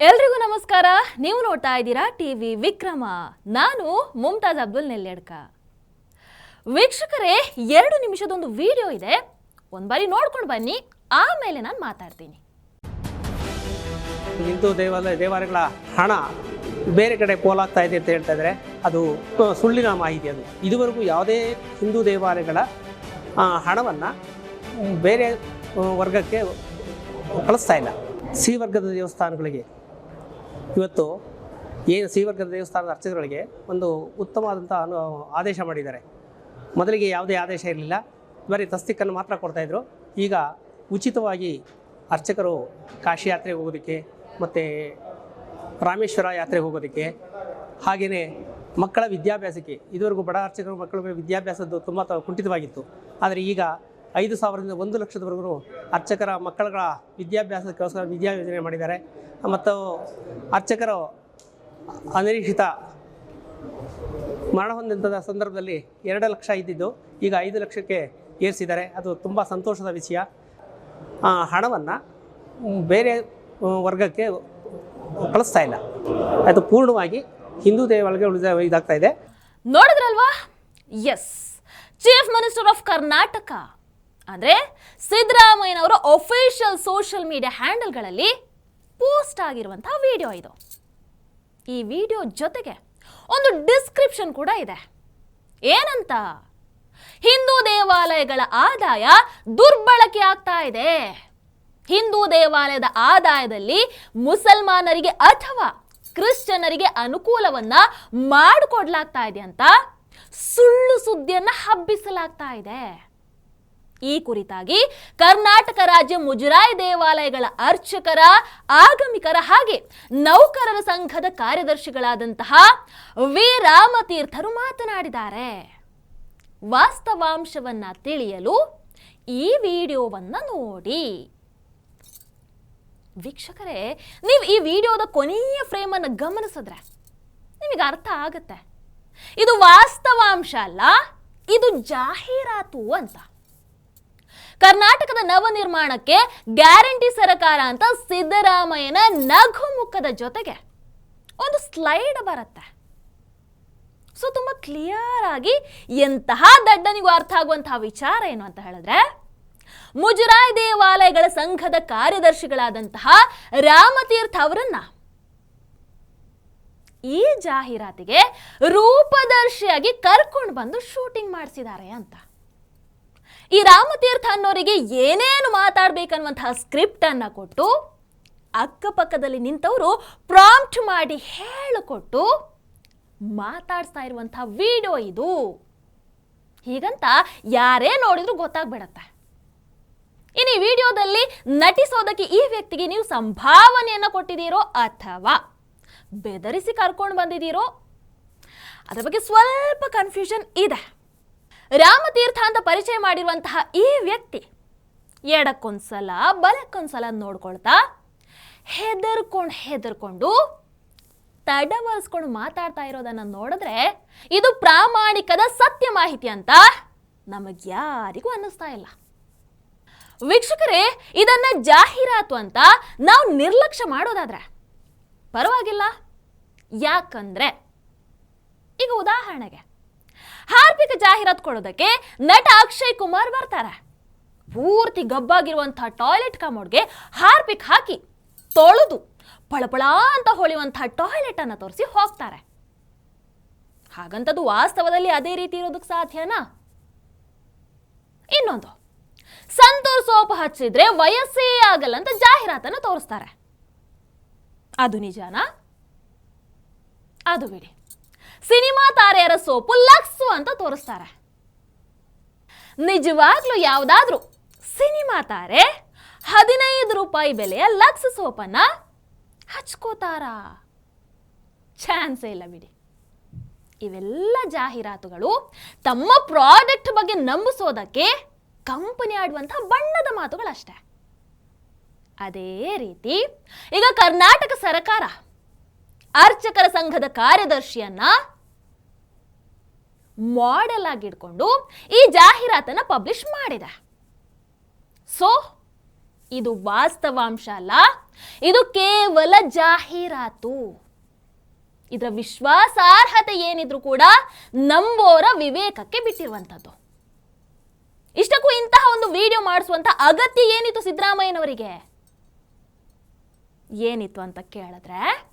ಎಲ್ರಿಗೂ ನಮಸ್ಕಾರ. ನೀವು ನೋಡ್ತಾ ಇದ್ದೀರಾ ಟಿ ವಿ ವಿಕ್ರಮ. ನಾನು ಮುಮ್ತಾಜ್ ಅಬ್ದುಲ್ ನೆಲ್ಯಡ್ಕ ವೀಕ್ಷಕರೇ, ಎರಡು ನಿಮಿಷದೊಂದು ವಿಡಿಯೋ ಇದೆ. ಒಂದ್ ಬಾರಿ ನೋಡ್ಕೊಂಡು ಬನ್ನಿ, ಆಮೇಲೆ ನಾನು ಮಾತಾಡ್ತೀನಿ. ಹಿಂದೂ ದೇವಾಲಯ ದೇವಾಲಯಗಳ ಹಣ ಬೇರೆ ಕಡೆ ಪೋಲಾಗ್ತಾ ಇದೆ ಅಂತ ಹೇಳ್ತಾ ಇದ್ದಾರೆ ಅದು ಸುಳ್ಳಿನ ಮಾಹಿತಿ ಅದು. ಇದುವರೆಗೂ ಯಾವುದೇ ಹಿಂದೂ ದೇವಾಲಯಗಳ ಹಣವನ್ನು ಬೇರೆ ವರ್ಗಕ್ಕೆ ಕಳಿಸ್ತಾ ಇಲ್ಲ. ಸಿ ವರ್ಗದ ದೇವಸ್ಥಾನಗಳಿಗೆ ಇವತ್ತು ಏನು ಸಿ ವರ್ಗದ ದೇವಸ್ಥಾನದ ಅರ್ಚಕರುಗಳಿಗೆ ಒಂದು ಉತ್ತಮವಾದಂಥ ಅನು ಆದೇಶ ಮಾಡಿದ್ದಾರೆ. ಮೊದಲಿಗೆ ಯಾವುದೇ ಆದೇಶ ಇರಲಿಲ್ಲ. ಬರೀ ತಸ್ತಿಕ್ಕನ್ನು ಮಾತ್ರ ಕೊಡ್ತಾಯಿದ್ರು ಈಗ ಉಚಿತವಾಗಿ ಅರ್ಚಕರು ಕಾಶಿ ಯಾತ್ರೆಗೆ ಹೋಗೋದಕ್ಕೆ ಮತ್ತು ರಾಮೇಶ್ವರ ಯಾತ್ರೆಗೆ ಹೋಗೋದಕ್ಕೆ ಹಾಗೆಯೇ ಮಕ್ಕಳ ವಿದ್ಯಾಭ್ಯಾಸಕ್ಕೆ, ಇದುವರೆಗೂ ಬಡ ಅರ್ಚಕರು ಮಕ್ಕಳ ವಿದ್ಯಾಭ್ಯಾಸದ್ದು ತುಂಬ ಕುಂಠಿತವಾಗಿತ್ತು. ಆದರೆ ಈಗ ಐದು ಸಾವಿರದಿಂದ ಒಂದು ಲಕ್ಷದವರೆಗೂ ಅರ್ಚಕರ ಮಕ್ಕಳ ವಿದ್ಯಾಭ್ಯಾಸಕ್ಕೋಸ್ಕರ ವಿದ್ಯಾ ಯೋಜನೆ ಮಾಡಿದ್ದಾರೆ. ಮತ್ತು ಅರ್ಚಕರು ಅನಿರೀಕ್ಷಿತ ಮರಣ ಹೊಂದಿದ್ದ ಸಂದರ್ಭದಲ್ಲಿ ಎರಡು ಲಕ್ಷ ಇದ್ದಿದ್ದು ಈಗ ಐದು ಲಕ್ಷಕ್ಕೆ ಏರಿಸಿದ್ದಾರೆ. ಅದು ತುಂಬ ಸಂತೋಷದ ವಿಷಯ. ಹಣವನ್ನು ಬೇರೆ ವರ್ಗಕ್ಕೆ ಕಳಿಸ್ತಾ ಇಲ್ಲ. ಅದು ಪೂರ್ಣವಾಗಿ ಹಿಂದೂ ದೇವಾಲಯಕ್ಕೆ ಉಳಿದ ಇದಾಗ್ತಾ ಇದೆ. ನೋಡಿದ್ರಲ್ವಾ? Yes chief minister of Karnataka ಅಂದ್ರೆ ಸಿದ್ದರಾಮಯ್ಯನವರ ಒಫಿಷಿಯಲ್ ಸೋಷಿಯಲ್ ಮೀಡಿಯಾ ಹ್ಯಾಂಡಲ್ಗಳಲ್ಲಿ ಪೋಸ್ಟ್ ಆಗಿರುವಂತಹ ವಿಡಿಯೋ ಇದು. ಈ ವಿಡಿಯೋ ಜೊತೆಗೆ ಒಂದು ಡಿಸ್ಕ್ರಿಪ್ಷನ್ ಕೂಡ ಇದೆ. ಏನಂತ? ಹಿಂದೂ ದೇವಾಲಯಗಳ ಆದಾಯ ದುರ್ಬಳಕೆ ಆಗ್ತಾ ಇದೆ. ಹಿಂದೂ ದೇವಾಲಯದ ಆದಾಯದಲ್ಲಿ ಮುಸಲ್ಮಾನರಿಗೆ ಅಥವಾ ಕ್ರಿಶ್ಚಿಯನ್ನರಿಗೆ ಅನುಕೂಲವನ್ನ ಮಾಡಿಕೊಡ್ಲಾಗ್ತಾ ಇದೆ ಅಂತ ಸುಳ್ಳು ಸುದ್ದಿಯನ್ನ ಹಬ್ಬಿಸಲಾಗ್ತಾ ಇದೆ. ಈ ಕುರಿತಾಗಿ ಕರ್ನಾಟಕ ರಾಜ್ಯ ಮುಜರಾಯಿ ದೇವಾಲಯಗಳ ಅರ್ಚಕರ, ಆಗಮಿಕರ ಹಾಗೆ ನೌಕರರ ಸಂಘದ ಕಾರ್ಯದರ್ಶಿಗಳಾದಂತಹ ವಿ ರಾಮತೀರ್ಥರು ಮಾತನಾಡಿದ್ದಾರೆ. ವಾಸ್ತವಾಂಶವನ್ನ ತಿಳಿಯಲು ಈ ವಿಡಿಯೋವನ್ನ ನೋಡಿ. ವೀಕ್ಷಕರೇ, ನೀವು ಈ ವಿಡಿಯೋದ ಕೊನೆಯ ಫ್ರೇಮನ್ನು ಗಮನಿಸಿದ್ರೆ ನಿಮಗೆ ಅರ್ಥ ಆಗುತ್ತೆ. ಇದು ವಾಸ್ತವಾಂಶ ಅಲ್ಲ, ಇದು ಜಾಹೀರಾತು ಅಂತ. ಕರ್ನಾಟಕದ ನವ ನಿರ್ಮಾಣಕ್ಕೆ ಗ್ಯಾರಂಟಿ ಸರಕಾರ ಅಂತ ಸಿದ್ದರಾಮಯ್ಯನ ನಗು ಮುಖದ ಜೊತೆಗೆ ಒಂದು ಸ್ಲೈಡ್ ಬರುತ್ತೆ. ಸೊ ತುಂಬ ಕ್ಲಿಯರ್ ಆಗಿ ಎಂತಹ ದಡ್ಡನಿಗೂ ಅರ್ಥ ಆಗುವಂತಹ ವಿಚಾರ ಏನು ಅಂತ ಹೇಳಿದ್ರೆ, ಮುಜರಾಯಿ ದೇವಾಲಯಗಳ ಸಂಘದ ಕಾರ್ಯದರ್ಶಿಗಳಾದಂತಹ ರಾಮತೀರ್ಥ ಅವರನ್ನ ಈ ಜಾಹೀರಾತಿಗೆ ರೂಪದರ್ಶಿಯಾಗಿ ಕರ್ಕೊಂಡು ಬಂದು ಶೂಟಿಂಗ್ ಮಾಡಿಸಿದ್ದಾರೆ ಅಂತ. ಈ ರಾಮತೀರ್ಥ ಅನ್ನೋರಿಗೆ ಏನೇನು ಮಾತಾಡ್ಬೇಕನ್ನುವಂತಹ ಸ್ಕ್ರಿಪ್ಟ್ ಅನ್ನ ಕೊಟ್ಟು ಅಕ್ಕಪಕ್ಕದಲ್ಲಿ ನಿಂತವರು ಪ್ರಾಂಪ್ಟ್ ಮಾಡಿ ಹೇಳಿಕೊಟ್ಟು ಮಾತಾಡ್ತಾ ಇರುವಂತಹ ವಿಡಿಯೋ ಇದು. ಹೀಗಂತ ಯಾರೇ ನೋಡಿದ್ರು ಗೊತ್ತಾಗ್ಬಿಡತ್ತೆ. ಇನ್ನು ಈ ವಿಡಿಯೋದಲ್ಲಿ ನಟಿಸೋದಕ್ಕೆ ಈ ವ್ಯಕ್ತಿಗೆ ನೀವು ಸಂಭಾವನೆಯನ್ನು ಕೊಟ್ಟಿದ್ದೀರೋ ಅಥವಾ ಬೆದರಿಸಿ ಕರ್ಕೊಂಡು ಬಂದಿದ್ದೀರೋ? ಅದರ ಬಗ್ಗೆ ಸ್ವಲ್ಪ ಕನ್ಫ್ಯೂಷನ್ ಇದೆ. ರಾಮತೀರ್ಥ ಅಂತ ಪರಿಚಯ ಮಾಡಿರುವಂತಹ ಈ ವ್ಯಕ್ತಿ ಎಡಕ್ಕೊಂದ್ಸಲ, ಬಲಕ್ಕೊಂದ್ಸಲ ನೋಡ್ಕೊಳ್ತಾ ಹೆದರ್ಕೊಂಡು ಹೆದರ್ಕೊಂಡು ತಡವರ್ಸ್ಕೊಂಡು ಮಾತಾಡ್ತಾ ಇರೋದನ್ನ ನೋಡಿದ್ರೆ ಇದು ಪ್ರಾಮಾಣಿಕದ ಸತ್ಯ ಮಾಹಿತಿ ಅಂತ ನಮಗ್ಯಾರಿಗೂ ಅನ್ನಿಸ್ತಾ ಇಲ್ಲ. ವೀಕ್ಷಕರೇ, ಇದನ್ನ ಜಾಹೀರಾತು ಅಂತ ನಾವು ನಿರ್ಲಕ್ಷ್ಯ ಮಾಡೋದಾದ್ರೆ ಪರವಾಗಿಲ್ಲ. ಯಾಕಂದ್ರೆ ಈಗ ಉದಾಹರಣೆಗೆ ಹಾರ್ಪಿಕ ಜಾಹೀರಾತು ಕೊಡೋದಕ್ಕೆ ನಟ ಅಕ್ಷಯ್ ಕುಮಾರ್ ಬರ್ತಾರೆ. ಪೂರ್ತಿ ಗಬ್ಬಾಗಿರುವಂತಹ ಟಾಯ್ಲೆಟ್ ಕಾಮೋಡ್ಗೆ ಹಾರ್ಪಿಕ್ ಹಾಕಿ ತೊಳೆದು ಪಳಪಳ ಅಂತ ಹೊಳೆಯುವಂತಹ ಟಾಯ್ಲೆಟ್ ಅನ್ನ ತೋರಿಸಿ ಹೋಗ್ತಾರೆ. ಹಾಗಂತದ್ದು ವಾಸ್ತವದಲ್ಲಿ ಅದೇ ರೀತಿ ಇರೋದಕ್ಕೆ ಸಾಧ್ಯನಾ? ಇನ್ನೊಂದು, ಸಂತೂರ್ ಸೋಪ್ ಹಚ್ಚಿದ್ರೆ ವಯಸ್ಸೇ ಆಗಲ್ಲ ಅಂತ ಜಾಹೀರಾತನ್ನು ತೋರಿಸ್ತಾರೆ. ಅದು ನಿಜಾನಾ? ಅದು ಬಿಡಿ. ಸಿನಿಮಾ ತಾರೆಯರ ಸೋಪು ಲಕ್ಸು ಅಂತ ತೋರಿಸ್ತಾರೆ. ನಿಜವಾಗ್ಲೂ ಯಾವುದಾದ್ರೂ ಸಿನಿಮಾ ತಾರೆ ಹದಿನೈದು ರೂಪಾಯಿ ಬೆಲೆಯ ಲಕ್ಸ್ ಸೋಪನ್ನ ಹಚ್ಕೋತಾರಾ? ಚಾನ್ಸೇ ಇಲ್ಲ ಬಿಡಿ. ಇವೆಲ್ಲ ಜಾಹೀರಾತುಗಳು ತಮ್ಮ ಪ್ರಾಡಕ್ಟ್ ಬಗ್ಗೆ ನಂಬಿಸೋದಕ್ಕೆ ಕಂಪನಿ ಆಡುವಂತಹ ಬಣ್ಣದ ಮಾತುಗಳಷ್ಟೇ. ಅದೇ ರೀತಿ ಈಗ ಕರ್ನಾಟಕ ಸರ್ಕಾರ ಅರ್ಚಕರ ಸಂಘದ ಕಾರ್ಯದರ್ಶಿಯನ್ನ ಮಾಡೆಲ್ ಆಗಿ ಇಟ್ಕೊಂಡು ಈ ಜಾಹೀರಾತನ್ನ ಪಬ್ಲಿಷ್ ಮಾಡಿದೆ. ಸೊ ಇದು ವಾಸ್ತವಾಂಶ ಅಲ್ಲ. ಇದು ಕೇವಲ ಜಾಹೀರಾತು. ಇದರ ವಿಶ್ವಾಸಾರ್ಹತೆ ಏನಿದ್ರು ಕೂಡ ನಂಬೋರ ವಿವೇಕಕ್ಕೆ ಬಿಟ್ಟಿರುವಂಥದ್ದು. ಇಷ್ಟಕ್ಕೂ ಇಂತಹ ಒಂದು ವಿಡಿಯೋ ಮಾಡಿಸುವಂತ ಅಗತ್ಯ ಏನಿತ್ತು ಸಿದ್ದರಾಮಯ್ಯನವರಿಗೆ? ಏನಿತ್ತು ಅಂತ ಕೇಳಿದ್ರೆ,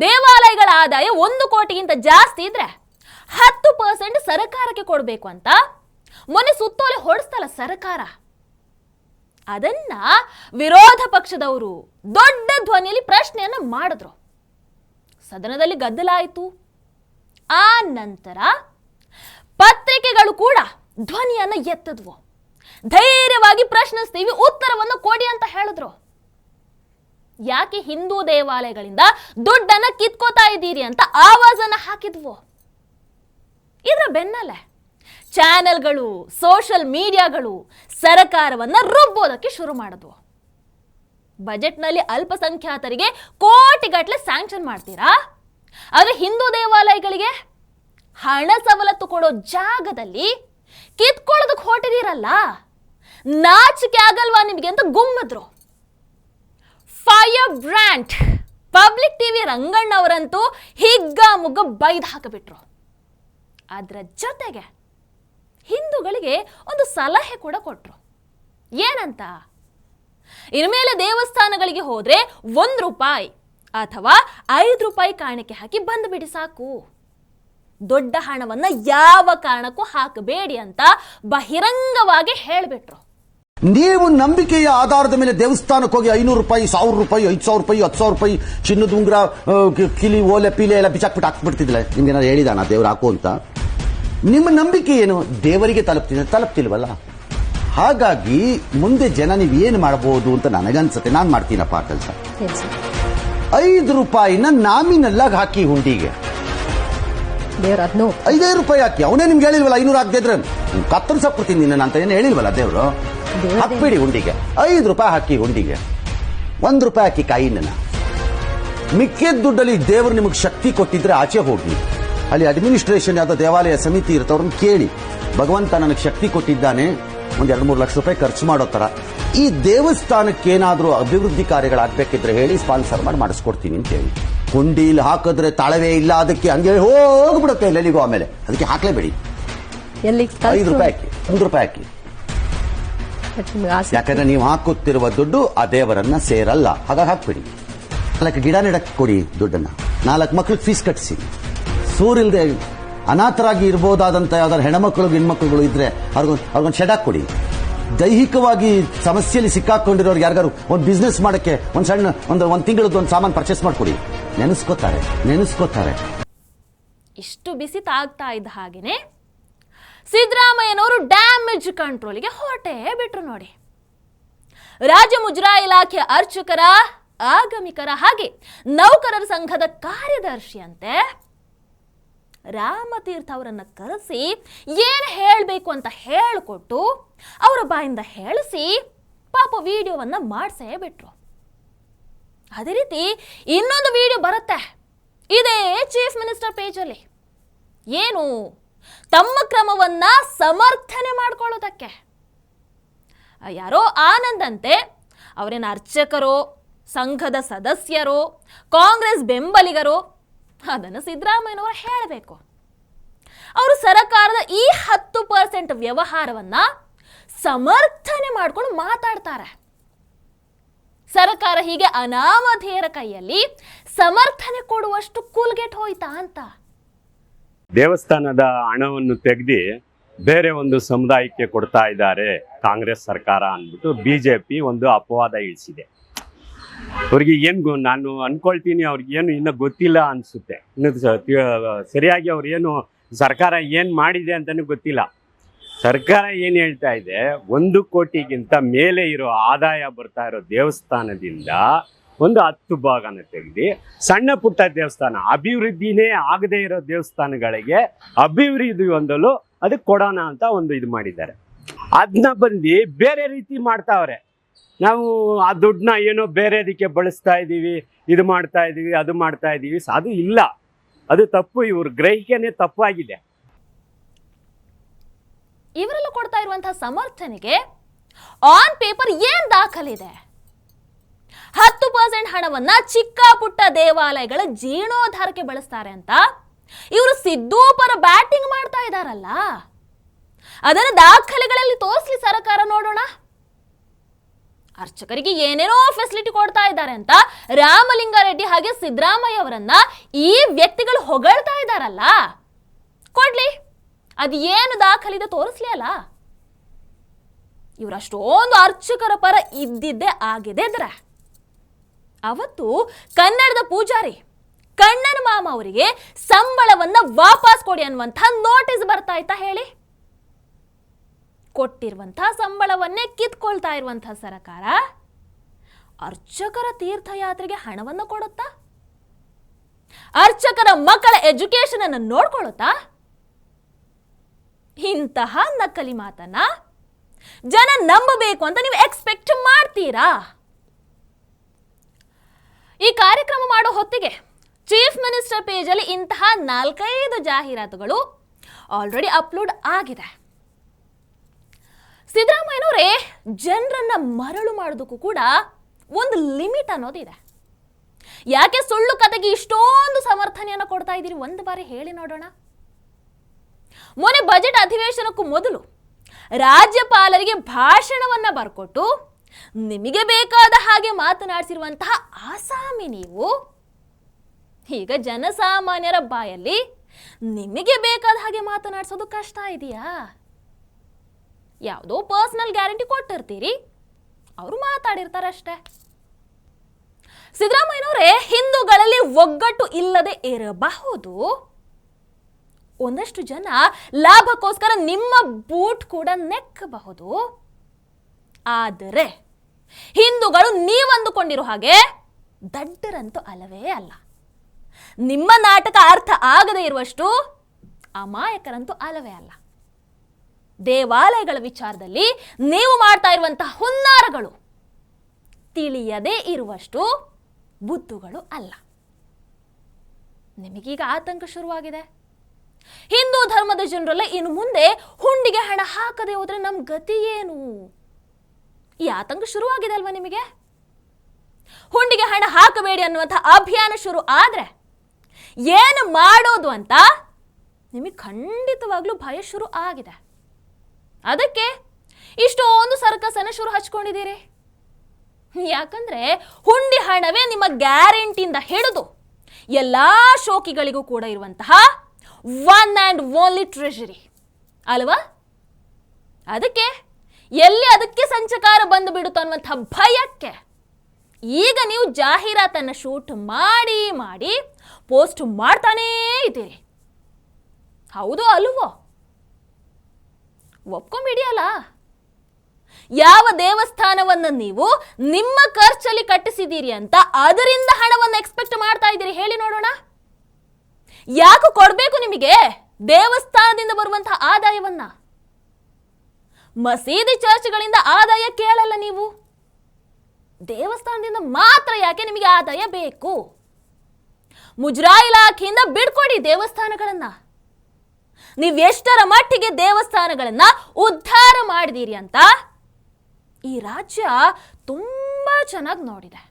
ದೇವಾಲಯಗಳ ಆದಾಯ ಒಂದು ಕೋಟಿಗಿಂತ ಜಾಸ್ತಿ ಇದ್ರೆ ಹತ್ತು ಪರ್ಸೆಂಟ್ ಸರಕಾರಕ್ಕೆ ಕೊಡಬೇಕು ಅಂತ ಮೊನ್ನೆ ಸುತ್ತೋಲೆ ಹೊಡೆಸ್ತಲ್ಲ ಸರ್ಕಾರ. ಅದನ್ನ ವಿರೋಧ ಪಕ್ಷದವರು ದೊಡ್ಡ ಧ್ವನಿಯಲ್ಲಿ ಪ್ರಶ್ನೆಯನ್ನ ಮಾಡಿದ್ರು. ಸದನದಲ್ಲಿ ಗದ್ದಲ ಆಯಿತು ಆ ನಂತರ ಪತ್ರಿಕೆಗಳು ಕೂಡ ಧ್ವನಿಯನ್ನ ಎತ್ತದ್ವು. ಧೈರ್ಯವಾಗಿ ಪ್ರಶ್ನಿಸ್ತೀವಿ, ಉತ್ತರವನ್ನು ಕೊಡಿ ಅಂತ ಹೇಳಿದ್ರು. ಯಾಕೆ ಹಿಂದೂ ದೇವಾಲಯಗಳಿಂದ ದುಡ್ಡನ್ನ ಕಿತ್ಕೋತಾ ಇದ್ದೀರಿ ಅಂತ ಆವಾಜನ್ನ ಹಾಕಿದ್ವು. ಇದರ ಬೆನ್ನಲ್ಲೇ ಚಾನೆಲ್ಗಳು ಸೋಷಲ್ ಮೀಡಿಯಾಗಳು ಸರಕಾರವನ್ನು ರುಬ್ಬೋದಕ್ಕೆ ಶುರು ಮಾಡಿದ್ವು. ಬಜೆಟ್ನಲ್ಲಿ ಅಲ್ಪಸಂಖ್ಯಾತರಿಗೆ ಕೋಟಿಗಟ್ಟಲೆ ಸ್ಯಾಂಕ್ಷನ್ ಮಾಡ್ತೀರಾ? ಆದರೆ ಹಿಂದೂ ದೇವಾಲಯಗಳಿಗೆ? ಹಣ ಸವಲತ್ತು ಕೊಡೋ ಜಾಗದಲ್ಲಿ ಕಿತ್ಕೊಳ್ಳೋದಕ್ಕೆ ಹೊರಟಿದ್ದೀರಲ್ಲ ನಾಚಿಕೆ ಆಗಲ್ವಾ ನಿಮಗೆ ಅಂತ ಗುಮ್ಮದ್ರು. ಫೈರ್ ಬ್ರ್ಯಾಂಡ್ ಪಬ್ಲಿಕ್ ಟಿವಿ ರಂಗಣ್ಣವರಂತೂ ಹಿಗ್ಗ ಮುಗ್ಗ ಬೈದ್ ಹಾಕಿಬಿಟ್ರು. ಅದರ ಜೊತೆಗೆ ಹಿಂದೂಗಳಿಗೆ ಒಂದು ಸಲಹೆ ಕೂಡ ಕೊಟ್ಟರು ಏನಂತ? ಇನ್ಮೇಲೆ ದೇವಸ್ಥಾನಗಳಿಗೆ ಹೋದರೆ ಒಂದು ರೂಪಾಯಿ ಅಥವಾ ಐದು ರೂಪಾಯಿ ಕಾಣಿಕೆ ಹಾಕಿ ಬಂದುಬಿಡಿ ಸಾಕು. ದೊಡ್ಡ ಹಣವನ್ನು ಯಾವ ಕಾರಣಕ್ಕೂ ಹಾಕಬೇಡಿ ಅಂತ ಬಹಿರಂಗವಾಗಿ ಹೇಳ್ಬಿಟ್ರು. ನೀವು ನಂಬಿಕೆಯ ಆಧಾರದ ಮೇಲೆ ದೇವಸ್ಥಾನಕ್ಕೆ ಹೋಗಿ ಐನೂರು ರೂಪಾಯಿ ಸಾವಿರ ರೂಪಾಯಿ ಐದು ಸಾವಿರ ರೂಪಾಯಿ ಹತ್ತು ಸಾವಿರ ರೂಪಾಯಿ ಚಿನ್ನದ ಉಂಗುರ ಕಿಲಿ ಓಲೆ ಪೀಲೆ ಎಲ್ಲ ಬಿಚ್ಚಾಕ್ಬಿಟ್ಟು ಹಾಕ್ಬಿಡ್ತಿದ್ಲೆ ನಿಮ್ಗೆ ಏನಾದ್ರು ಹೇಳಿದಾನ ದೇವ್ರು ಹಾಕು ಅಂತ? ನಿಮ್ಮ ನಂಬಿಕೆ ಏನು? ದೇವರಿಗೆ ತಲುಪ್ತಿದೆ ತಲುಪ್ತಿಲ್ವಲ್ಲ? ಹಾಗಾಗಿ ಮುಂದೆ ಜನ ನೀವು ಏನು ಮಾಡಬಹುದು ಅಂತ ನನಗನ್ಸುತ್ತೆ. ನಾನು ಮಾಡ್ತೀನಪ್ಪ ಕೆಲಸ ಐದು ರೂಪಾಯಿನ ನಾಮಿನಲ್ಲಾಗಿ ಹಾಕಿ ಹುಂಡಿಗೆ. ದೇವ್ರ ಅದನ್ನು ಐದೈದು ರೂಪಾಯಿ ಹಾಕಿ. ಅವನೇ ನಿಮ್ಗೆ ಹೇಳಿಲ್ವಲ್ಲ ಐನೂರು ಕತ್ತರಿಸ ಕತ್ತರಿಸಾಕ್ಬಿಡ್ತೀನಿ ನಿನ್ನ ಅಂತ ಏನು ಹೇಳಿಲ್ವಲ್ಲ ದೇವರು? ಹಾಕ್ಬಿಡಿ ಹುಂಡಿಗೆ ಐದು ರೂಪಾಯಿ ಹಾಕಿ ಹುಂಡಿಗೆ ಒಂದು ರೂಪಾಯಿ ಹಾಕಿ ಕಾಯಿನ ಮಿಕ್ಕಿದ ದುಡ್ಡಲ್ಲಿ ದೇವರು ನಿಮಗೆ ಶಕ್ತಿ ಕೊಟ್ಟಿದ್ರೆ ಆಚೆ ಹೋಗಿ ಅಲ್ಲಿ ಅಡ್ಮಿನಿಸ್ಟ್ರೇಷನ್ ಯಾವ್ದೋ ದೇವಾಲಯ ಸಮಿತಿ ಇರ್ತವ್ರನ್ನ ಕೇಳಿ. ಭಗವಂತ ನನಗೆ ಶಕ್ತಿ ಕೊಟ್ಟಿದ್ದಾನೆ. ಒಂದ್ ಎರಡು ಮೂರು ಲಕ್ಷ ರೂಪಾಯಿ ಖರ್ಚು ಮಾಡೋ ತರ. ಈ ದೇವಸ್ಥಾನಕ್ಕೆ ಏನಾದರೂ ಅಭಿವೃದ್ಧಿ ಕಾರ್ಯಗಳಾಗಬೇಕಿದ್ರೆ ಹೇಳಿ ಸ್ಪಾನ್ಸರ್ ಮಾಡಿ ಮಾಡಿಸ್ಕೊಡ್ತೀನಿ ಅಂತ ಹೇಳಿ. ಹುಂಡಿಲಿ ಹಾಕಿದ್ರೆ ತಾಳವೇ ಇಲ್ಲ ಅದಕ್ಕೆ ಹಂಗೆ ಹೋಗ್ಬಿಡುತ್ತೆ ಎಲ್ಲೆಲ್ಲಿಗೂ ಆಮೇಲೆ. ಅದಕ್ಕೆ ಹಾಕ್ಲೇಬೇಡಿ. ಎಲ್ಲಿ ಐದು ರೂಪಾಯಿ ಹಾಕಿ ಒಂದು ರೂಪಾಯಿ ಹಾಕಿ. ಯಾಕಂದ್ರೆ ನೀವು ಹಾಕುತ್ತಿರುವ ದುಡ್ಡು ಆ ದೇವರನ್ನ ಸೇರಲ್ಲ. ಹಾಗಾಗಿ ಹಾಕ್ಬಿಡಿ. ನಾಲ್ಕು ಗಿಡ ನೆಡಕ್ಕೆ ಕೊಡಿ ದುಡ್ಡನ್ನ. ನಾಲ್ಕು ಮಕ್ಳಿಗೆ ಫೀಸ್ ಕಟ್ಟಿಸಿ ಸೂರಿಲ್ದೆ ಅನಾಥರಾಗಿ ಇರ್ಬೋದಾದಂಥ ಯಾವ್ದಾದ್ರು ಹೆಣ್ಮಕ್ಳು ಹೆಣ್ಮಕ್ಳುಗಳು ಇದ್ರೆ ಅವ್ರಿಗೊಂದು ಅವ್ರಿಗೊಂದು ಶೆಡ್ ಕೊಡಿ ದೈಹಿಕವಾಗಿ ಸಮಸ್ಯೆಯಲ್ಲಿ ಸಿಕ್ಕಾಕೊಂಡಿರೋರು ಯಾರಿಗಾರು ಒಂದು ಬಿಸ್ನೆಸ್ ಮಾಡಕ್ಕೆ ಒಂದು ಸಣ್ಣ ಒಂದು ಒಂದು ತಿಂಗಳದ್ದು ಒಂದು ಸಾಮಾನು ಪರ್ಚೇಸ್ ಮಾಡ್ಕೊಡಿ. ನೆನೆಸ್ಕೋತಾರೆ ನೆನೆಸ್ಕೋತಾರೆ. ಇಷ್ಟು ಬಿಸಿ ತಾಗ್ತಾ ಇದ್ದ ಹಾಗೇನೆ ಸಿದ್ದರಾಮಯ್ಯನವರು ಡ್ಯಾಮೇಜ್ ಕಂಟ್ರೋಲ್ಗೆ ಹೊರಟೇ ಬಿಟ್ರು ನೋಡಿ. ರಾಜ್ಯ ಮುಜರಾ ಇಲಾಖೆ ಅರ್ಚಕರ, ಆಗಮಿಕರ ಹಾಗೆ ನೌಕರರ ಸಂಘದ ಕಾರ್ಯದರ್ಶಿಯಂತೆ ರಾಮತೀರ್ಥ ಅವರನ್ನ ಕರೆಸಿ ಏನು ಹೇಳಬೇಕು ಅಂತ ಹೇಳಿಕೊಟ್ಟು ಅವರ ಬಾಯಿಂದ ಹೇಳಿಸಿ ಪಾಪ ವಿಡಿಯೋವನ್ನ ಮಾಡಿಸೇ ಬಿಟ್ರು. ಅದೇ ರೀತಿ ಇನ್ನೊಂದು ವಿಡಿಯೋ ಬರುತ್ತೆ. ಇದೇ ಚೀಫ್ ಮಿನಿಸ್ಟರ್ ಪೇಜಲ್ಲಿ ಏನು? ತಮ್ಮ ಕ್ರಮವನ್ನ ಸಮರ್ಥನೆ ಮಾಡ್ಕೊಳ್ಳೋದಕ್ಕೆ. ಯಾರೋ ಆನಂದಂತೆ ಅವರೇನು ಅರ್ಚಕರೋ, ಸಂಘದ ಸದಸ್ಯರೋ, ಕಾಂಗ್ರೆಸ್ ಬೆಂಬಲಿಗರೋ, ಅದನ್ನು ಸಿದ್ದರಾಮಯ್ಯನವರು ಹೇಳಬೇಕು. ಅವರು ಸರಕಾರದ ಈ ಹತ್ತು ಪರ್ಸೆಂಟ್ ವ್ಯವಹಾರವನ್ನು ಸಮರ್ಥನೆ ಮಾಡ್ಕೊಂಡು ಮಾತಾಡ್ತಾರೆ. ಸರ್ಕಾರ ಹೀಗೆ ಅನಾಮಧೇಯರ ಕೈಯಲ್ಲಿ ಸಮರ್ಥನೆ ಕೊಡುವಷ್ಟು ಕೂಲ್ಗೆಟ್ ಹೋಯ್ತಾ ಅಂತ. ದೇವಸ್ಥಾನದ ಹಣವನ್ನು ತೆಗೆದು ಬೇರೆ ಒಂದು ಸಮುದಾಯಕ್ಕೆ ಕೊಡ್ತಾ ಇದ್ದಾರೆ ಕಾಂಗ್ರೆಸ್ ಸರ್ಕಾರ ಅಂದ್ಬಿಟ್ಟು ಬಿ ಜೆ ಪಿ ಒಂದು ಅಪವಾದ ಇಳಿಸಿದೆ. ಅವ್ರಿಗೆ ಏನು ನಾನು ಅನ್ಕೊಳ್ತೀನಿ ಅವ್ರಿಗೆ ಏನು ಇನ್ನೂ ಗೊತ್ತಿಲ್ಲ ಅನಿಸುತ್ತೆ. ಇನ್ನು ಸರಿಯಾಗಿ ಅವ್ರು ಏನು ಸರ್ಕಾರ ಏನು ಮಾಡಿದೆ ಅಂತಲೂ ಗೊತ್ತಿಲ್ಲ. ಸರ್ಕಾರ ಏನು ಹೇಳ್ತಾ ಇದೆ? ಒಂದು ಕೋಟಿಗಿಂತ ಮೇಲೆ ಇರೋ ಆದಾಯ ಬರ್ತಾ ಇರೋ ದೇವಸ್ಥಾನದಿಂದ ಒಂದು ಹತ್ತು ಭಾಗನ ತೆಗೆದು, ಸಣ್ಣ ಪುಟ್ಟ ದೇವಸ್ಥಾನ, ಅಭಿವೃದ್ಧಿನೇ ಆಗದೇ ಇರೋ ದೇವಸ್ಥಾನಗಳಿಗೆ ಅಭಿವೃದ್ಧಿ ಹೊಂದಲು ಅದಕ್ಕೆ ಕೊಡೋಣ ಅಂತ ಒಂದು ಇದು ಮಾಡಿದ್ದಾರೆ. ಅದನ್ನ ಬಂದು ಬೇರೆ ರೀತಿ ಮಾಡ್ತಾವ್ರೆ. ನಾವು ಆ ದುಡ್ಡನ್ನ ಏನೋ ಬೇರೆದಕ್ಕೆ ಬಳಸ್ತಾ ಇದ್ದೀವಿ, ಇದು ಮಾಡ್ತಾ ಇದ್ದೀವಿ, ಅದು ಮಾಡ್ತಾ ಇದ್ದೀವಿ. ಅದು ಇಲ್ಲ. ಅದು ತಪ್ಪು. ಇವ್ರ ಗ್ರಹಿಕೆನೇ ತಪ್ಪಾಗಿದೆ. ಇವರೆಲ್ಲ ಕೊಡ್ತಾ ಇರುವಂತಹ ಸಮರ್ಥನೆಗೆ ಆನ್ ಪೇಪರ್ ಏನ್ ದಾಖಲಿದೆ? ಹತ್ತು ಪರ್ಸೆಂಟ್ ಹಣವನ್ನ ಚಿಕ್ಕ ಪುಟ್ಟ ದೇವಾಲಯಗಳ ಜೀರ್ಣೋದ್ಧಾರಕ್ಕೆ ಬಳಸ್ತಾರೆ ಅಂತ ಇವರು ಸಿದ್ದು ಪರ ಬ್ಯಾಟಿಂಗ್ ಮಾಡ್ತಾ ಇದಾರಲ್ಲ. ಅದನ್ನು ದಾಖಲೆಗಳಲ್ಲಿ ತೋರಿಸ್ಲಿ ಸರ್ಕಾರ ನೋಡೋಣ. ಅರ್ಚಕರಿಗೆ ಏನೇನೋ ಫೆಸಿಲಿಟಿ ಕೊಡ್ತಾ ಇದ್ದಾರೆ ಅಂತ ರಾಮಲಿಂಗಾರೆಡ್ಡಿ ಹಾಗೆ ಸಿದ್ದರಾಮಯ್ಯ ಅವರನ್ನ ಈ ವ್ಯಕ್ತಿಗಳು ಹೊಗಳ್ತಾ ಇದ್ದಾರಲ್ಲ ಅದು ಏನು ದಾಖಲಿದೆ ತೋರಿಸ್ಲೇ ಅಲ್ಲ. ಇವರಷ್ಟೊಂದು ಅರ್ಚಕರ ಪರ ಇದ್ದಿದ್ದೇ ಆಗಿದೆ ಅಂದ್ರೆ. ಅವತ್ತು ಕನ್ನಡದ ಪೂಜಾರಿ ಕಣ್ಣನ ಮಾಮ ಅವರಿಗೆ ಸಂಬಳವನ್ನ ವಾಪಸ್ ಕೊಡಿ ಅನ್ನುವಂಥ ನೋಟಿಸ್ ಬರ್ತಾ ಇತ್ತಾ ಹೇಳಿ? ಕೊಟ್ಟಿರುವಂತಹ ಸಂಬಳವನ್ನೇ ಕಿತ್ಕೊಳ್ತಾ ಇರುವಂತಹ ಸರಕಾರ ಅರ್ಚಕರ ತೀರ್ಥಯಾತ್ರೆಗೆ ಹಣವನ್ನು ಕೊಡುತ್ತಾ? ಅರ್ಚಕರ ಮಕ್ಕಳ ಎಜುಕೇಶನ್ ಅನ್ನು ನೋಡ್ಕೊಳ್ಳುತ್ತಾ? ಇಂತಹ ನಕಲಿ ಮಾತನ್ನ ಜನ ನಂಬಬೇಕು ಅಂತ ನೀವು ಎಕ್ಸ್ಪೆಕ್ಟ್ ಮಾಡ್ತೀರಾ? ಈ ಕಾರ್ಯಕ್ರಮ ಮಾಡೋ ಹೊತ್ತಿಗೆ ಚೀಫ್ ಮಿನಿಸ್ಟರ್ ಪೇಜಲ್ಲಿ ಇಂತಹ ನಾಲ್ಕೈದು ಜಾಹೀರಾತುಗಳು ಆಲ್ರೆಡಿ ಅಪ್ಲೋಡ್ ಆಗಿದೆ. ಸಿದ್ದರಾಮಯ್ಯನವರೇ, ಜನರನ್ನ ಮರಳು ಮಾಡೋದಕ್ಕೂ ಕೂಡ ಒಂದು ಲಿಮಿಟ್ ಅನ್ನೋದಿದೆ ಯಾಕೆ ಸುಳ್ಳು ಕತೆಗೆ ಇಷ್ಟೊಂದು ಸಮರ್ಥನೆಯನ್ನು ಕೊಡ್ತಾ ಇದ್ದೀರಿ? ಒಂದು ಬಾರಿ ಹೇಳಿ ನೋಡೋಣ. ಮೊನ್ನೆ ಬಜೆಟ್ ಅಧಿವೇಶನಕ್ಕೂ ಮೊದಲು ರಾಜ್ಯಪಾಲರಿಗೆ ಭಾಷಣವನ್ನು ಬರ್ಕೊಟ್ಟು ನಿಮಗೆ ಬೇಕಾದ ಹಾಗೆ ಮಾತನಾಡಿಸಿರುವಂತಹ ಆಸಾಮಿ ನೀವು, ಈಗ ಜನಸಾಮಾನ್ಯರ ಬಾಯಲ್ಲಿ ನಿಮಗೆ ಬೇಕಾದ ಹಾಗೆ ಮಾತನಾಡಿಸೋದು ಕಷ್ಟ ಇದೆಯಾ? ಯಾವುದೋ ಪರ್ಸನಲ್ ಗ್ಯಾರಂಟಿ ಕೊಟ್ಟಿರ್ತೀರಿ, ಅವರು ಮಾತಾಡಿರ್ತಾರಷ್ಟೇ. ಸಿದ್ದರಾಮಯ್ಯನವರೇ, ಹಿಂದೂಗಳಲ್ಲಿ ಒಗ್ಗಟ್ಟು ಇಲ್ಲದೆ ಇರಬಹುದು. ಒಂದಷ್ಟು ಜನ ಲಾಭಕ್ಕೋಸ್ಕರ ನಿಮ್ಮ ಬೂಟ್ ಕೂಡ ನೆಕ್ಕಬಹುದು. ಆದರೆ ಹಿಂದೂಗಳು ನೀವಂದುಕೊಂಡಿರೋ ಹಾಗೆ ದಡ್ಡರಂತೂ ಅಲ್ಲವೇ ಅಲ್ಲ. ನಿಮ್ಮ ನಾಟಕ ಅರ್ಥ ಆಗದೇ ಇರುವಷ್ಟು ಅಮಾಯಕರಂತೂ ಅಲ್ಲವೇ ಅಲ್ಲ. ದೇವಾಲಯಗಳ ವಿಚಾರದಲ್ಲಿ ನೀವು ಮಾಡ್ತಾ ಇರುವಂತಹ ಹುನ್ನಾರಗಳು ತಿಳಿಯದೇ ಇರುವಷ್ಟು ಬುದ್ಧುಗಳು ಅಲ್ಲ. ನಿಮಗೀಗ ಆತಂಕ ಶುರುವಾಗಿದೆ. ಹಿಂದೂ ಧರ್ಮದ ಜನರೆಲ್ಲ ಇನ್ನು ಮುಂದೆ ಹುಂಡಿಗೆ ಹಣ ಹಾಕದೆ ಹೋದ್ರೆ ನಮ್ಮ ಗತಿ ಏನು? ಈ ಆತಂಕ ಶುರುವಾಗಿದೆ ಅಲ್ವಾ ನಿಮಗೆ? ಹುಂಡಿಗೆ ಹಣ ಹಾಕಬೇಡಿ ಅನ್ನುವಂಥ ಅಭಿಯಾನ ಶುರು ಆದ್ರೆ ಏನು ಮಾಡೋದು ಅಂತ ನಿಮಗೆ ಖಂಡಿತವಾಗ್ಲೂ ಭಯ ಶುರು ಆಗಿದೆ. ಅದಕ್ಕೆ ಇಷ್ಟೊಂದು ಸರ್ಕಸ್ ಅನ್ನ ಶುರು ಹಚ್ಕೊಂಡಿದ್ದೀರಿ. ಯಾಕಂದ್ರೆ ಹುಂಡಿ ಹಣವೇ ನಿಮ್ಮ ಗ್ಯಾರಂಟಿಯಿಂದ ಹಿಡಿದು ಎಲ್ಲಾ ಶೋಕಿಗಳಿಗೂ ಕೂಡ ಇರುವಂತಹ ಒನ್ ಆ್ಯಂಡ್ ಓನ್ಲಿ ಟ್ರೆಷರಿ ಅಲ್ವಾ? ಅದಕ್ಕೆ, ಎಲ್ಲಿ ಅದಕ್ಕೆ ಸಂಚಕಾರ ಬಂದು ಬಿಡುತ್ತೋ ಅನ್ನುವಂಥ ಭಯಕ್ಕೆ, ಈಗ ನೀವು ಜಾಹೀರಾತನ್ನು ಶೂಟ್ ಮಾಡಿ ಮಾಡಿ ಪೋಸ್ಟ್ ಮಾಡ್ತಾನೇ ಇದ್ದೀರಿ. ಹೌದು ಅಲ್ವೋ? ಒಪ್ಕೊಂಬಿಡಿಯಲ್ಲ? ಯಾವ ದೇವಸ್ಥಾನವನ್ನು ನೀವು ನಿಮ್ಮ ಖರ್ಚಲ್ಲಿ ಕಟ್ಟಿಸಿದ್ದೀರಿ ಅಂತ ಅದರಿಂದ ಹಣವನ್ನು ಎಕ್ಸ್ಪೆಕ್ಟ್ ಮಾಡ್ತಾ ಇದ್ದೀರಿ ಹೇಳಿ ನೋಡೋಣ. ಯಾಕೆ ಕೊಡಬೇಕು ನಿಮಗೆ? ದೇವಸ್ಥಾನದಿಂದ ಬರುವಂತಹ ಆದಾಯವನ್ನ? ಮಸೀದಿ ಚರ್ಚ್ಗಳಿಂದ ಆದಾಯ ಕೇಳಲ್ಲ ನೀವು. ದೇವಸ್ಥಾನದಿಂದ ಮಾತ್ರ ಯಾಕೆ ನಿಮಗೆ ಆದಾಯ ಬೇಕು? ಮುಜರಾ ಇಲಾಖೆಯಿಂದ ಬಿಡ್ಕೊಡಿ ದೇವಸ್ಥಾನಗಳನ್ನ. ಎಷ್ಟರ ಮಟ್ಟಿಗೆ ದೇವಸ್ಥಾನಗಳನ್ನ ಉದ್ಧಾರ ಮಾಡಿದೀರಿ ಅಂತ ಈ ರಾಜ್ಯ ತುಂಬಾ ಚೆನ್ನಾಗಿ ನೋಡಿದೆ.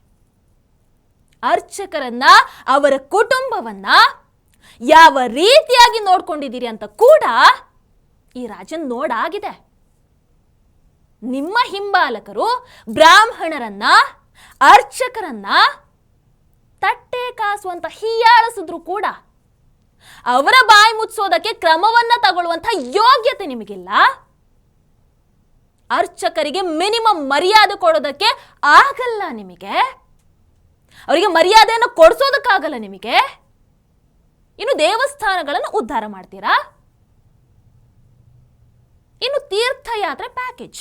ಅರ್ಚಕರನ್ನ, ಅವರ ಕುಟುಂಬವನ್ನ ಯಾವ ರೀತಿಯಾಗಿ ನೋಡ್ಕೊಂಡಿದ್ದೀರಿ ಅಂತ ಕೂಡ ಈ ರಾಜನ್ ನೋಡಾಗಿದೆ. ನಿಮ್ಮ ಹಿಂಬಾಲಕರು ಬ್ರಾಹ್ಮಣರನ್ನ, ಅರ್ಚಕರನ್ನ ತಟ್ಟೆ ಕಾಸು ಅಂತ ಹೀಯಾಳಿಸಿದ್ರು ಕೂಡ ಅವರ ಬಾಯಿ ಮುಚ್ಚೋದಕ್ಕೆ ಕ್ರಮವನ್ನ ತಗೊಳ್ಳುವಂತ ಯೋಗ್ಯತೆ ನಿಮಗಿಲ್ಲ. ಅರ್ಚಕರಿಗೆ ಮಿನಿಮಮ್ ಮರ್ಯಾದೆ ಕೊಡೋದಕ್ಕೆ ಆಗಲ್ಲ ನಿಮಗೆ. ಅವರಿಗೆ ಮರ್ಯಾದೆಯನ್ನು ಕೊಡಿಸೋದಕ್ಕಾಗಲ್ಲ ನಿಮಗೆ. ಇನ್ನು ದೇವಸ್ಥಾನಗಳನ್ನು ಉದ್ಧಾರ ಮಾಡ್ತೀರಾ? ಇನ್ನು ತೀರ್ಥಯಾತ್ರೆ ಪ್ಯಾಕೇಜ್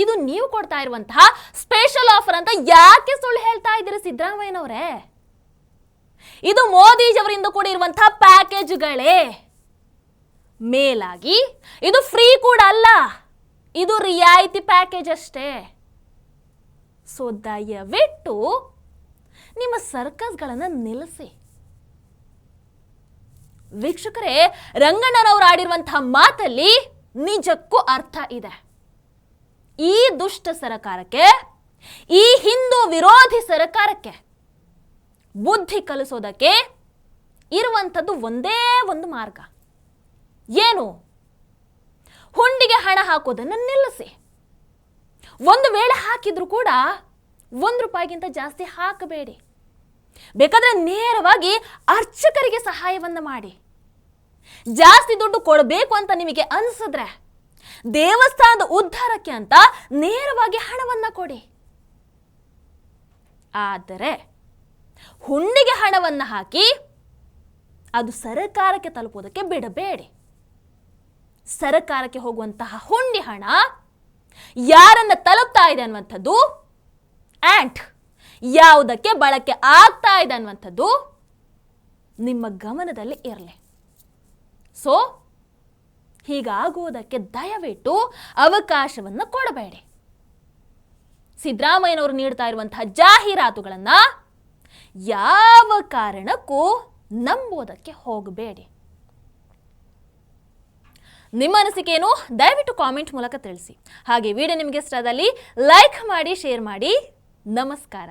ಇದು ನೀವು ಕೊಡ್ತಾ ಇರುವಂತಹ ಸ್ಪೆಷಲ್ ಆಫರ್ ಅಂತ ಯಾಕೆ ಸುಳ್ಳು ಹೇಳ್ತಾ ಇದ್ದೀರಾ ಸಿದ್ದರಾಮಯ್ಯನವರೇ? ಇದು ಮೋದಿಜಿಯವರಿಂದ ಕೂಡ ಇರುವಂತಹ ಪ್ಯಾಕೇಜ್ಗಳೇ ಮೇಲಾಗಿ ಇದು ಫ್ರೀ ಕೂಡ ಅಲ್ಲ, ಇದು ರಿಯಾಯಿತಿ ಪ್ಯಾಕೇಜ್ ಅಷ್ಟೇ. ಸೊ ದಯವಿಟ್ಟು ನಿಮ್ಮ ಸರ್ಕಸ್ಗಳನ್ನು ನಿಲ್ಲಿಸಿ. ವೀಕ್ಷಕರೇ, ರಂಗಣ್ಣನವರು ಆಡಿರುವಂತಹ ಮಾತಲ್ಲಿ ನಿಜಕ್ಕೂ ಅರ್ಥ ಇದೆ. ಈ ದುಷ್ಟ ಸರಕಾರಕ್ಕೆ, ಈ ಹಿಂದೂ ವಿರೋಧಿ ಸರಕಾರಕ್ಕೆ ಬುದ್ಧಿ ಕಲಿಸೋದಕ್ಕೆ ಇರುವಂಥದ್ದು ಒಂದೇ ಒಂದು ಮಾರ್ಗ. ಏನು? ಹುಂಡಿಗೆ ಹಣ ಹಾಕೋದನ್ನು ನಿಲ್ಲಿಸಿ. ಒಂದು ವೇಳೆ ಹಾಕಿದ್ರು ಕೂಡ ಒಂದು ರೂಪಾಯಿಗಿಂತ ಜಾಸ್ತಿ ಹಾಕಬೇಡಿ. ಬೇಕಾದ್ರೆ ನೇರವಾಗಿ ಅರ್ಚಕರಿಗೆ ಸಹಾಯವನ್ನ ಮಾಡಿ. ಜಾಸ್ತಿ ದುಡ್ಡು ಕೊಡಬೇಕು ಅಂತ ನಿಮಗೆ ಅನಿಸಿದ್ರೆ ದೇವಸ್ಥಾನದ ಉದ್ಧಾರಕ್ಕೆ ಅಂತ ನೇರವಾಗಿ ಹಣವನ್ನ ಕೊಡಿ. ಆದರೆ ಹುಂಡಿಗೆ ಹಣವನ್ನ ಹಾಕಿ ಅದು ಸರಕಾರಕ್ಕೆ ತಲುಪೋದಕ್ಕೆ ಬಿಡಬೇಡಿ. ಸರಕಾರಕ್ಕೆ ಹೋಗುವಂತಹ ಹುಂಡಿ ಹಣ ಯಾರನ್ನ ತಲುಪ್ತಾ ಇದೆ ಅನ್ನುವಂಥದ್ದು ಆ್ಯಂಡ್ ಯಾವುದಕ್ಕೆ ಬಳಕೆ ಆಗ್ತಾ ಇದೆ ಅನ್ನುವಂಥದ್ದು ನಿಮ್ಮ ಗಮನದಲ್ಲಿ ಇರಲಿ. ಸೊ ಹೀಗಾಗುವುದಕ್ಕೆ ದಯವಿಟ್ಟು ಅವಕಾಶವನ್ನು ಕೊಡಬೇಡಿ. ಸಿದ್ದರಾಮಯ್ಯನವರು ನೀಡ್ತಾ ಇರುವಂತಹ ಜಾಹೀರಾತುಗಳನ್ನು ಯಾವ ಕಾರಣಕ್ಕೂ ನಂಬೋದಕ್ಕೆ ಹೋಗಬೇಡಿ. ನಿಮ್ಮ ಅನಿಸಿಕೆಯನ್ನು ದಯವಿಟ್ಟು ಕಾಮೆಂಟ್ ಮೂಲಕ ತಿಳಿಸಿ. ಹಾಗೆ ವಿಡಿಯೋ ನಿಮಗೆ ಇಷ್ಟದಲ್ಲಿ ಲೈಕ್ ಮಾಡಿ, ಶೇರ್ ಮಾಡಿ. ನಮಸ್ಕಾರ.